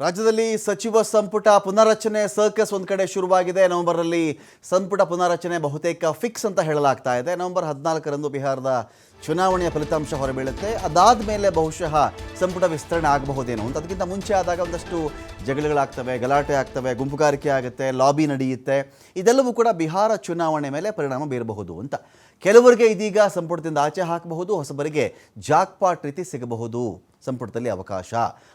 ರಾಜ್ಯದಲ್ಲಿ ಸಚಿವ ಸಂಪುಟ ಪುನರ್ರಚನೆ ಸರ್ಕಸ್ ಒಂದು ಕಡೆ ಶುರುವಾಗಿದೆ. ನವೆಂಬರ್ನಲ್ಲಿ ಸಂಪುಟ ಪುನರ್ರಚನೆ ಬಹುತೇಕ ಫಿಕ್ಸ್ ಅಂತ ಹೇಳಲಾಗ್ತಾ ಇದೆ. ನವೆಂಬರ್ ಹದಿನಾಲ್ಕರಂದು ಬಿಹಾರದ ಚುನಾವಣೆಯ ಫಲಿತಾಂಶ ಹೊರಬೀಳುತ್ತೆ. ಅದಾದ ಮೇಲೆ ಬಹುಶಃ ಸಂಪುಟ ವಿಸ್ತರಣೆ ಆಗಬಹುದೇನೋ ಅಂತ. ಅದಕ್ಕಿಂತ ಮುಂಚೆ ಆದಾಗ ಒಂದಷ್ಟು ಜಗಳಗಳಾಗ್ತವೆ, ಗಲಾಟೆ ಆಗ್ತವೆ, ಗುಂಪುಗಾರಿಕೆ ಆಗುತ್ತೆ ಲಾಬಿ ನಡೆಯುತ್ತೆ. ಇದೆಲ್ಲವೂ ಕೂಡ ಬಿಹಾರ ಚುನಾವಣೆ ಮೇಲೆ ಪರಿಣಾಮ ಬೀರಬಹುದು ಅಂತ. ಕೆಲವರಿಗೆ ಇದೀಗ ಸಂಪುಟದಿಂದ ಆಚೆ ಹಾಕಬಹುದು, ಹೊಸಬರಿಗೆ ಜಾಕ್ಪಾಟ್ ರೀತಿ ಸಿಗಬಹುದು. ಸಂಪುಟದಲ್ಲಿ ಅವಕಾಶ.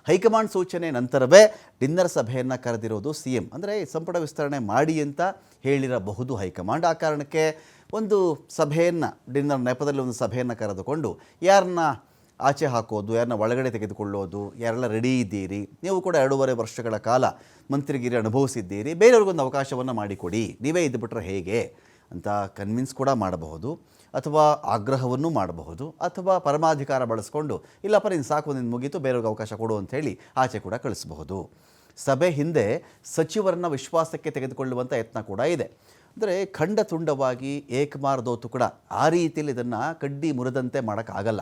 ಹೈಕಮಾಂಡ್ ಸೂಚನೆ ನಂತರವೇ ಡಿನ್ನರ್ ಸಭೆಯನ್ನು ಕರೆದಿರೋದು ಸಿ ಎಂ ಅಂದರೆ ಸಂಪುಟ ವಿಸ್ತರಣೆ ಮಾಡಿ ಅಂತ ಹೇಳಿರಬಹುದು ಹೈಕಮಾಂಡ್. ಆ ಕಾರಣಕ್ಕೆ ಒಂದು ಸಭೆಯನ್ನು, ಡಿನ್ನರ್ ನೆಪದಲ್ಲಿ ಒಂದು ಸಭೆಯನ್ನು ಕರೆದುಕೊಂಡು ಯಾರನ್ನ ಆಚೆ ಹಾಕೋದು, ಯಾರನ್ನ ಒಳಗಡೆ ತೆಗೆದುಕೊಳ್ಳೋದು, ಯಾರೆಲ್ಲ ರೆಡಿ ಇದ್ದೀರಿ, ನೀವು ಕೂಡ ಎರಡೂವರೆ ವರ್ಷಗಳ ಕಾಲ ಮಂತ್ರಿಗಿರಿ ಅನುಭವಿಸಿದ್ದೀರಿ, ಬೇರೆಯವ್ರಿಗೊಂದು ಅವಕಾಶವನ್ನು ಮಾಡಿಕೊಡಿ. ನೀವೇ ಇದ್ದುಬಿಟ್ರೆ ಹೇಗೆ? ಅಂತ ಕನ್ವಿನ್ಸ್ ಕೂಡ ಮಾಡಬಹುದು, ಅಥವಾ ಆಗ್ರಹವನ್ನು ಮಾಡಬಹುದು, ಅಥವಾ ಪರಮಾಧಿಕಾರ ಬಳಸ್ಕೊಂಡು ಇಲ್ಲಪ್ಪ ನೀನು ಸಾಕು ನಿನ್ನ ಮುಗೀತು, ಬೇರೆಯವ್ರಿಗೆ ಅವಕಾಶ ಕೊಡು ಅಂತ ಹೇಳಿ ಆಚೆ ಕೂಡ ಕಳಿಸಬಹುದು. ಸಭೆ ಹಿಂದೆ ಸಚಿವರನ್ನ ವಿಶ್ವಾಸಕ್ಕೆ ತೆಗೆದುಕೊಳ್ಳುವಂಥ ಯತ್ನ ಕೂಡ ಇದೆ. ಅಂದರೆ ಖಂಡ ತುಂಡವಾಗಿ ಏಕಮಾರದೋತು ಕೂಡ ಆ ರೀತಿಯಲ್ಲಿ ಇದನ್ನು ಕಡ್ಡಿ ಮುರಿದಂತೆ ಮಾಡೋಕ್ಕಾಗಲ್ಲ.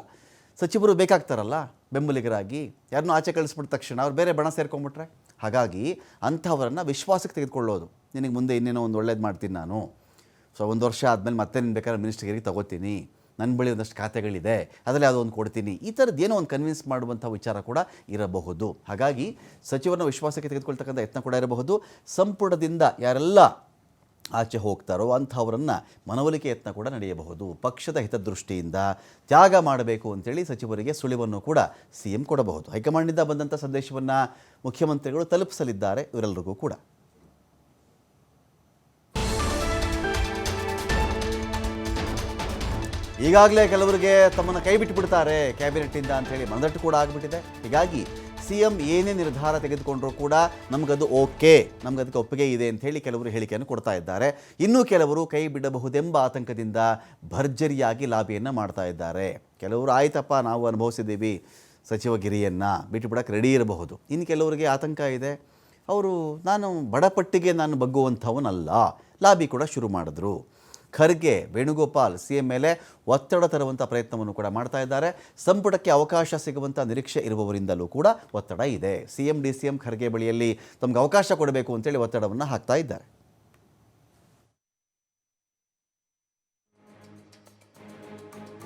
ಸಚಿವರು ಬೇಕಾಗ್ತಾರಲ್ಲ, ಬೆಂಬಲಿಗರಾಗಿ, ಯಾರನ್ನೂ ಆಚೆ ಕಳಿಸ್ಬಿಟ್ಟ ತಕ್ಷಣ ಅವ್ರು ಬೇರೆ ಬಣ ಸೇರ್ಕೊಂಡ್ಬಿಟ್ರೆ ಹಾಗಾಗಿ ಅಂಥವರನ್ನು ವಿಶ್ವಾಸಕ್ಕೆ ತೆಗೆದುಕೊಳ್ಳೋದು. ನಿನಗೆ ಮುಂದೆ ಇನ್ನೇನೋ ಒಂದು ಒಳ್ಳೇದು ಮಾಡ್ತೀನಿ ನಾನು. ಸೊ ಒಂದು ವರ್ಷ ಆದಮೇಲೆ ಮತ್ತೆ ನೀನು ಬೇಕಾದ್ರೆ ಮಿನಿಸ್ಟ್ರಿಗೆ ತಗೋತೀನಿ. ನನ್ನ ಬಳಿ ಒಂದಷ್ಟು ಖಾತೆಗಳಿದೆ. ಅದರಲ್ಲಿ ಅದೊಂದು ಕೊಡ್ತೀನಿ. ಈ ಥರದ್ದು ಏನೋ ಒಂದು ಕನ್ವಿನ್ಸ್ ಮಾಡುವಂಥ ವಿಚಾರ ಕೂಡ ಇರಬಹುದು. ಹಾಗಾಗಿ ಸಚಿವರನ್ನ ವಿಶ್ವಾಸಕ್ಕೆ ತೆಗೆದುಕೊಳ್ತಕ್ಕಂಥ ಯತ್ನ ಕೂಡ ಇರಬಹುದು. ಸಂಪುಟದಿಂದ ಯಾರೆಲ್ಲ ಆಚೆ ಹೋಗ್ತಾರೋ ಅಂಥವರನ್ನು ಮನವೊಲಿಕೆ ಯತ್ನ ಕೂಡ ನಡೆಯಬಹುದು. ಪಕ್ಷದ ಹಿತದೃಷ್ಟಿಯಿಂದ ತ್ಯಾಗ ಮಾಡಬೇಕು ಅಂತೇಳಿ ಸಚಿವರಿಗೆ ಸುಳಿವನ್ನು ಕೂಡ ಸಿ ಎಂ ಕೊಡಬಹುದು. ಹೈಕಮಾಂಡ್ನಿಂದ ಬಂದಂಥ ಸಂದೇಶವನ್ನು ಮುಖ್ಯಮಂತ್ರಿಗಳು ತಲುಪಿಸಲಿದ್ದಾರೆ ಇವರೆಲ್ಲರಿಗೂ ಕೂಡ. ಈಗಾಗಲೇ ಕೆಲವರಿಗೆ ತಮ್ಮನ್ನು ಕೈ ಬಿಟ್ಟು ಬಿಡ್ತಾರೆ ಕ್ಯಾಬಿನೆಟ್ಟಿಂದ ಅಂತೇಳಿ ಮನದಟ್ಟು ಕೂಡ ಆಗಿಬಿಟ್ಟಿದೆ. ಹೀಗಾಗಿ ಸಿ ಎಂ ಏನೇ ನಿರ್ಧಾರ ತೆಗೆದುಕೊಂಡ್ರೂ ಕೂಡ ನಮಗದು ಓಕೆ, ನಮಗದಕ್ಕೆ ಒಪ್ಪಿಗೆ ಇದೆ ಅಂತ ಹೇಳಿ ಕೆಲವರು ಹೇಳಿಕೆಯನ್ನು ಕೊಡ್ತಾ ಇದ್ದಾರೆ. ಇನ್ನೂ ಕೆಲವರು ಕೈ ಬಿಡಬಹುದೆಂಬ ಆತಂಕದಿಂದ ಭರ್ಜರಿಯಾಗಿ ಲಾಬಿಯನ್ನು ಮಾಡ್ತಾ ಇದ್ದಾರೆ. ಕೆಲವರು ಆಯ್ತಪ್ಪ, ನಾವು ಅನುಭವಿಸಿದ್ದೀವಿ ಸಚಿವಗಿರಿಯನ್ನು, ಬಿಟ್ಟು ಬಿಡೋಕ್ಕೆ ರೆಡಿ ಇರಬಹುದು. ಇನ್ನು ಕೆಲವರಿಗೆ ಆತಂಕ ಇದೆ. ಅವರು, ನಾನು ಬಡಪಟ್ಟಿಗೆ ನಾನು ಬಗ್ಗುವಂಥವನಲ್ಲ, ಲಾಬಿ ಕೂಡ ಶುರು ಮಾಡಿದ್ರು. ಖರ್ಗೆ, ವೇಣುಗೋಪಾಲ್ ಸಿ ಎಂ ಮೇಲೆ ಒತ್ತಡ ತರುವಂಥ ಪ್ರಯತ್ನವನ್ನು ಕೂಡ ಮಾಡ್ತಾ ಇದ್ದಾರೆ. ಸಂಪುಟಕ್ಕೆ ಅವಕಾಶ ಸಿಗುವಂಥ ನಿರೀಕ್ಷೆ ಇರುವವರಿಂದಲೂ ಕೂಡ ಒತ್ತಡ ಇದೆ. C M D C M Kharge ಬಳಿಯಲ್ಲಿ ತಮಗೆ ಅವಕಾಶ ಕೊಡಬೇಕು ಅಂತೇಳಿ ಒತ್ತಡವನ್ನು ಹಾಕ್ತಾ ಇದ್ದಾರೆ.